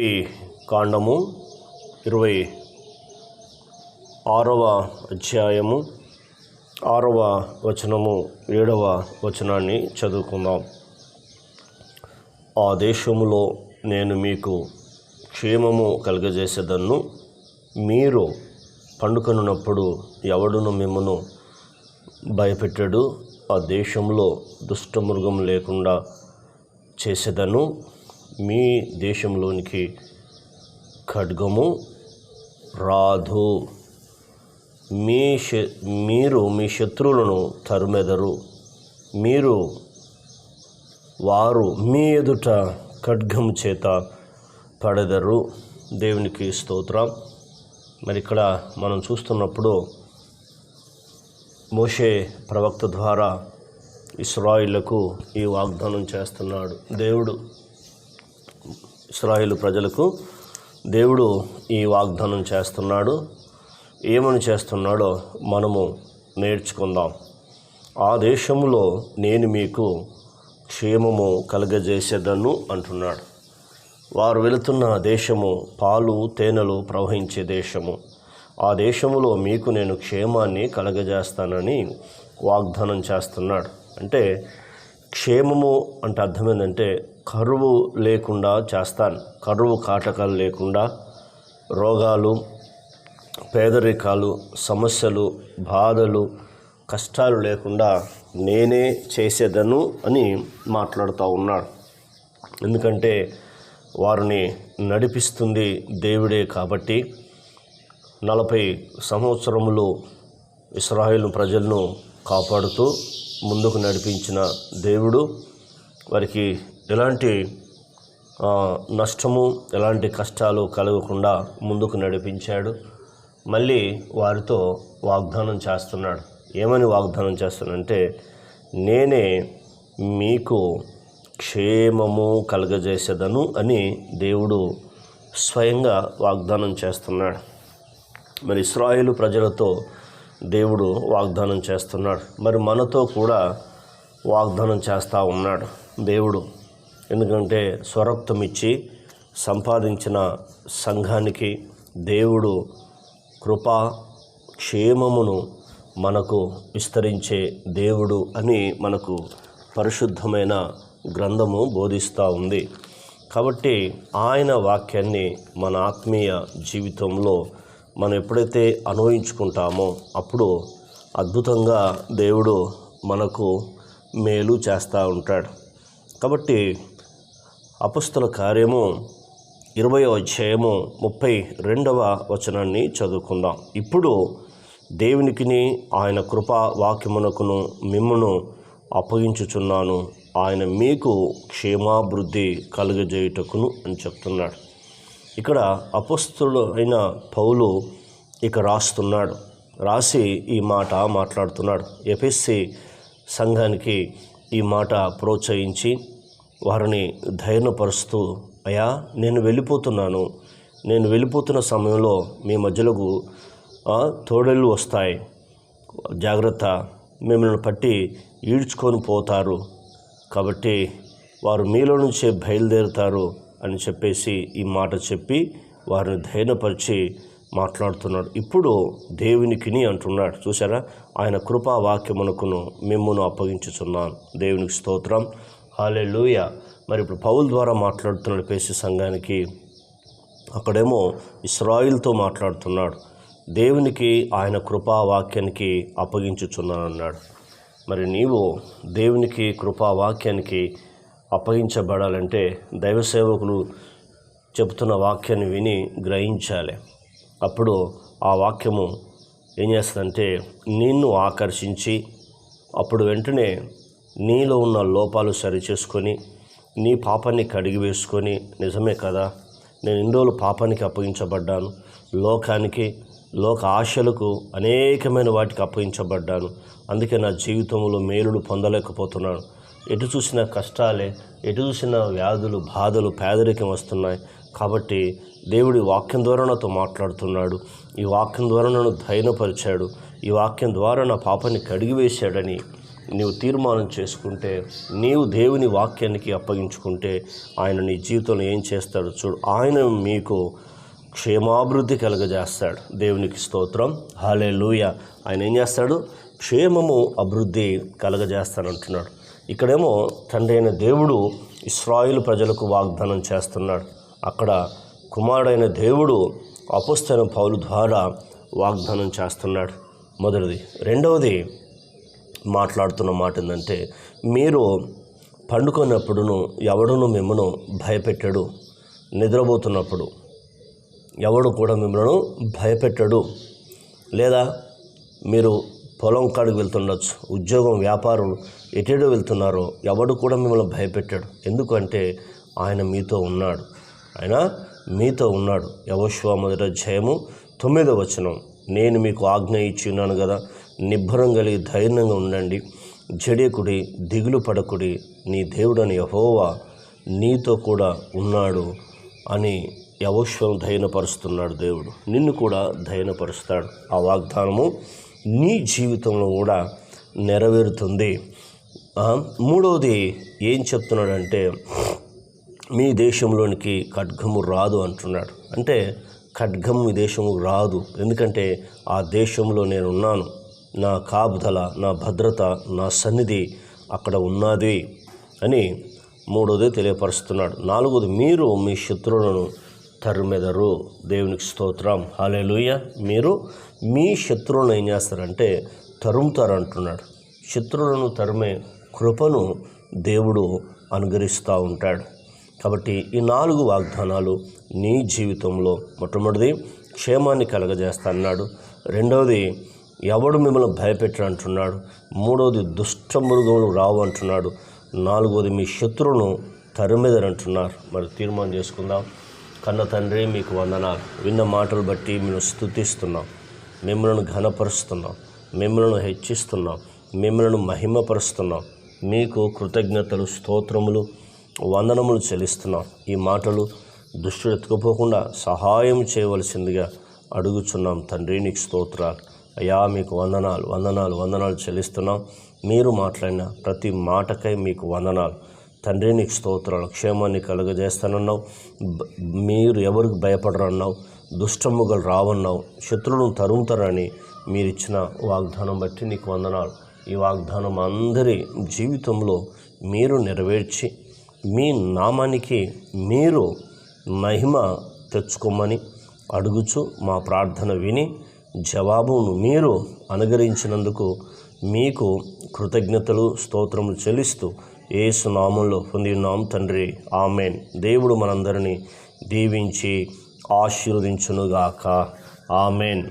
ఈ కాండము ఇరవై ఆరవ అధ్యాయము ఆరవ వచనము ఏడవ వచనాన్ని చదువుకుందాం. ఆ దేశములో నేను మీకు క్షేమము కలుగజేసేదన్ను మీరు పండుకొనున్నప్పుడు ఎవడును మిమ్మను భయపెట్టాడు? ఆ దేశంలో దుష్టమృగం లేకుండా చేసేదను మీ దేశంలోనికి ఖడ్గము రాదు. మీ శ మీరు మీ శత్రువులను తరుమెదరు. మీరు వారు మీ ఎదుట ఖడ్గం చేత పడెదరు. దేవునికి స్తోత్రం. మరి ఇక్కడ మనం చూస్తున్నప్పుడు మోషే ప్రవక్త ద్వారా ఇస్రాయిళ్ళకు ఈ వాగ్దానం చేస్తున్నాడు. దేవుడు ఇస్రాయిల్ ప్రజలకు దేవుడు ఈ వాగ్దానం చేస్తున్నాడు. ఏమని చేస్తున్నాడో మనము నేర్చుకుందాం. ఆ దేశంలో నేను మీకు క్షేమము కలగజేసేదను అంటున్నాడు. వారు వెళుతున్న దేశము పాలు తేనెలు ప్రవహించే దేశము. ఆ దేశములో మీకు నేను క్షేమాన్ని కలగజేస్తానని వాగ్దానం చేస్తున్నాడు. అంటే క్షేమము అంటే అర్థమైందంటే కరువు లేకుండా చేస్తాను. కరువు కాటకాలు లేకుండా రోగాలు పేదరికాలు సమస్యలు బాధలు కష్టాలు లేకుండా నేనే చేసేదను అని మాట్లాడుతూ ఉన్నాడు. ఎందుకంటే వారిని నడిపిస్తుంది దేవుడే కాబట్టి నలభై సంవత్సరములు ఇస్రాయేల్ ప్రజలను కాపాడుతూ ముందుకు నడిపించిన దేవుడు వారికి ఎలాంటి నష్టము ఎలాంటి కష్టాలు కలగకుండా ముందుకు నడిపించాడు. మళ్ళీ వారితో వాగ్దానం చేస్తున్నాడు. ఏమని వాగ్దానం చేస్తానంటే నేనే మీకు క్షేమము కలగజేసేదను అని దేవుడు స్వయంగా వాగ్దానం చేస్తున్నాడు. మరి ఇస్రాయిలు ప్రజలతో దేవుడు వాగ్దానం చేస్తున్నాడు. మరి మనతో కూడా వాగ్దానం చేస్తూ ఉన్నాడు దేవుడు. ఎందుకంటే స్వరక్తం ఇచ్చి సంపాదించిన సంఘానికి దేవుడు కృపా క్షేమమును మనకు విస్తరించే దేవుడు అని మనకు పరిశుద్ధమైన గ్రంథము బోధిస్తూ ఉంది. కాబట్టి ఆయన వాక్యాన్ని మన ఆత్మీయ జీవితంలో మనం ఎప్పుడైతే అనుభవించుకుంటామో అప్పుడు అద్భుతంగా దేవుడు మనకు మేలు చేస్తూ ఉంటాడు. కాబట్టి అపుస్తల కార్యము ఇరవై అధ్యాయము ముప్పై రెండవ వచనాన్ని చదువుకుందాం. ఇప్పుడు దేవునికిని ఆయన కృపా వాక్యమునకును మిమ్మును అప్పగించుచున్నాను. ఆయన మీకు క్షేమాభివృద్ధి కలుగజేయుటకును అని చెప్తున్నాడు. ఇక్కడ అపస్తులు అయిన పౌలు ఇక రాస్తున్నాడు. రాసి ఈ మాట మాట్లాడుతున్నాడు. ఎపిఎస్సి సంఘానికి ఈ మాట ప్రోత్సహించి వారిని ధైర్యపరుస్తూ అయ్యా నేను వెళ్ళిపోతున్నాను. నేను వెళ్ళిపోతున్న సమయంలో మీ మధ్యలో తోడళ్ళు వస్తాయి. జాగ్రత్త. మిమ్మల్ని పట్టి ఈడ్చుకొని పోతారు. కాబట్టి వారు మీలో నుంచే బయలుదేరుతారు అని చెప్పేసి ఈ మాట చెప్పి వారిని ధైర్యపరిచి మాట్లాడుతున్నాడు. ఇప్పుడు దేవునికిని అంటున్నాడు. చూసారా ఆయన కృపా వాక్యమునకును మిమ్మును అప్పగించుచున్నాను. దేవునికి స్తోత్రం. హాలే మరి ఇప్పుడు పౌల్ ద్వారా మాట్లాడుతున్నాడు పేసి సంఘానికి అక్కడేమో ఇస్రాయిల్తో మాట్లాడుతున్నాడు. దేవునికి ఆయన కృపా వాక్యానికి అప్పగించుచున్నాను అన్నాడు మరి నీవు దేవునికి కృపా వాక్యానికి అప్పగించబడాలంటే దైవ సేవకులు చెబుతున్న వాక్యాన్ని విని గ్రహించాలి. అప్పుడు ఆ వాక్యము ఏం చేస్తుందంటే నిన్ను ఆకర్షించి అప్పుడు వెంటనే నీలో ఉన్న లోపాలు సరిచేసుకొని నీ పాపాన్ని కడిగి వేసుకొని నిజమే కదా నేను ఇన్ని రోజులు పాపానికి అప్పగించబడ్డాను లోకానికి లోక ఆశలకు అనేకమైన వాటికి అప్పగించబడ్డాను అందుకే నా జీవితంలో మేలులు పొందలేకపోతున్నాను. ఎటు చూసిన కష్టాలే ఎటు చూసిన వ్యాధులు బాధలు పేదరికం వస్తున్నాయి. కాబట్టి దేవుడి వాక్యం ద్వారా నాతో మాట్లాడుతున్నాడు. ఈ వాక్యం ద్వారా నన్ను ధైర్యపరిచాడు. ఈ వాక్యం ద్వారా నా పాపాన్ని కడిగివేశాడని నీవు తీర్మానం చేసుకుంటే నీవు దేవుని వాక్యానికి అప్పగించుకుంటే ఆయన నీ జీవితంలో ఏం చేస్తాడు చూడు. ఆయన మీకు క్షేమాభివృద్ధి కలగజేస్తాడు. దేవునికి స్తోత్రం. హాలే లూయ ఆయన ఏం చేస్తాడు? క్షేమము అభివృద్ధి కలగజేస్తానంటున్నాడు ఇక్కడేమో తండ్రి అయిన దేవుడు ఇస్రాయిల్ ప్రజలకు వాగ్దానం చేస్తున్నాడు. అక్కడ కుమారుడైన దేవుడు అపుస్తైన పౌలు ద్వారా వాగ్దానం చేస్తున్నాడు. మొదటిది. రెండవది మాట్లాడుతున్న మాట ఏంటంటే మీరు పండుకున్నప్పుడును ఎవడును మిమ్మను భయపెట్టడు నిద్రపోతున్నప్పుడు ఎవడు కూడా మిమ్మల్ని భయపెట్టడు. లేదా మీరు పొలం కాడికి వెళ్తుండొచ్చు ఉద్యోగం వ్యాపారం ఎటేడో వెళ్తున్నారో ఎవడు కూడా మిమ్మల్ని భయపెట్టాడు. ఎందుకంటే ఆయన మీతో ఉన్నాడు. ఆయన మీతో ఉన్నాడు యవశ్వ మొదట జయము తొమ్మిదో వచనం. నేను మీకు ఆజ్ఞ ఇచ్చి ఉన్నాను కదా. నిబ్బరం కలిగి ధైర్యంగా ఉండండి. జడియకుడి దిగులు పడకుడి నీ దేవుడని యహోవా నీతో కూడా ఉన్నాడు అని యవశ్వం ధైర్యపరుస్తున్నాడు దేవుడు. నిన్ను కూడా ధైర్యపరుస్తాడు. ఆ వాగ్దానము నీ జీవితంలో కూడా నెరవేరుతుంది. మూడవది ఏం చెప్తున్నాడంటే మీ దేశంలోనికి ఖడ్గము రాదు అంటున్నాడు. అంటే ఖడ్గం ఈ దేశము రాదు. ఎందుకంటే ఆ దేశంలో నేను ఉన్నాను నా కాపుదల నా భద్రత నా సన్నిధి అక్కడ ఉన్నది అని మూడోది తెలియపరుస్తున్నాడు. నాలుగోది మీరు మీ శత్రువులను తరిమెదరు. దేవునికి స్తోత్రం. హాలేలుయ మీరు మీ శత్రువులను ఏం చేస్తారంటే తరుముతారు అంటున్నాడు శత్రువులను తరిమే కృపను దేవుడు అనుగ్రహిస్తూ ఉంటాడు. కాబట్టి ఈ నాలుగు వాగ్దానాలు నీ జీవితంలో మొట్టమొదటిది క్షేమాన్ని కలగజేస్తా అన్నాడు రెండవది ఎవడు మిమ్మల్ని భయపెట్టరు అంటున్నాడు. మూడవది దుష్ట మృగములు రావు అంటున్నాడు. నాలుగవది మీ శత్రువును తరిమెదరంటున్నారు మరి తీర్మానం చేసుకుందాం. కన్న తండ్రి మీకు వందనాలు. విన్న మాటలు బట్టి మేము స్థుతిస్తున్నాం మిమ్మల్ని ఘనపరుస్తున్నాం. మిమ్మల్ని హెచ్చిస్తున్నాం. మిమ్మల్ని మహిమపరుస్తున్నాం. మీకు కృతజ్ఞతలు స్తోత్రములు. వందనములు చెల్లిస్తున్నాం. ఈ మాటలు దుష్టుడు ఎత్తుకుపోకుండా సహాయం చేయవలసిందిగా అడుగుచున్నాం. తండ్రి నీకు స్తోత్రాలు అయ్యా మీకు వందనాలు వందనాలు వందనాలు చెల్లిస్తున్నాం. మీరు మాట్లాడిన ప్రతి మాటకై మీకు వందనాలు. తండ్రి నీకు స్తోత్రాలు. క్షేమాన్ని కలుగజేస్తానన్నావు. మీరు ఎవరికి భయపడరన్నావు? దుష్టముగలు రావన్నావు. శత్రువులను తరుముతారని మీరు ఇచ్చిన వాగ్దానం బట్టి నీకు వందనాలు. ఈ వాగ్దానం అందరి జీవితంలో మీరు నెరవేర్చి మీ నామానికి మీరు మహిమ తెచ్చుకోమని అడుగుచు మా ప్రార్థన విని జవాబును మీరు అనుగరించినందుకు మీకు కృతజ్ఞతలు స్తోత్రములు చెల్లిస్తూ ఏసు నామంలో పొంది తండ్రి. ఆమెన్. దేవుడు మనందరినీ దీవించి ఆశీర్వదించునుగాక. ఆమెన్.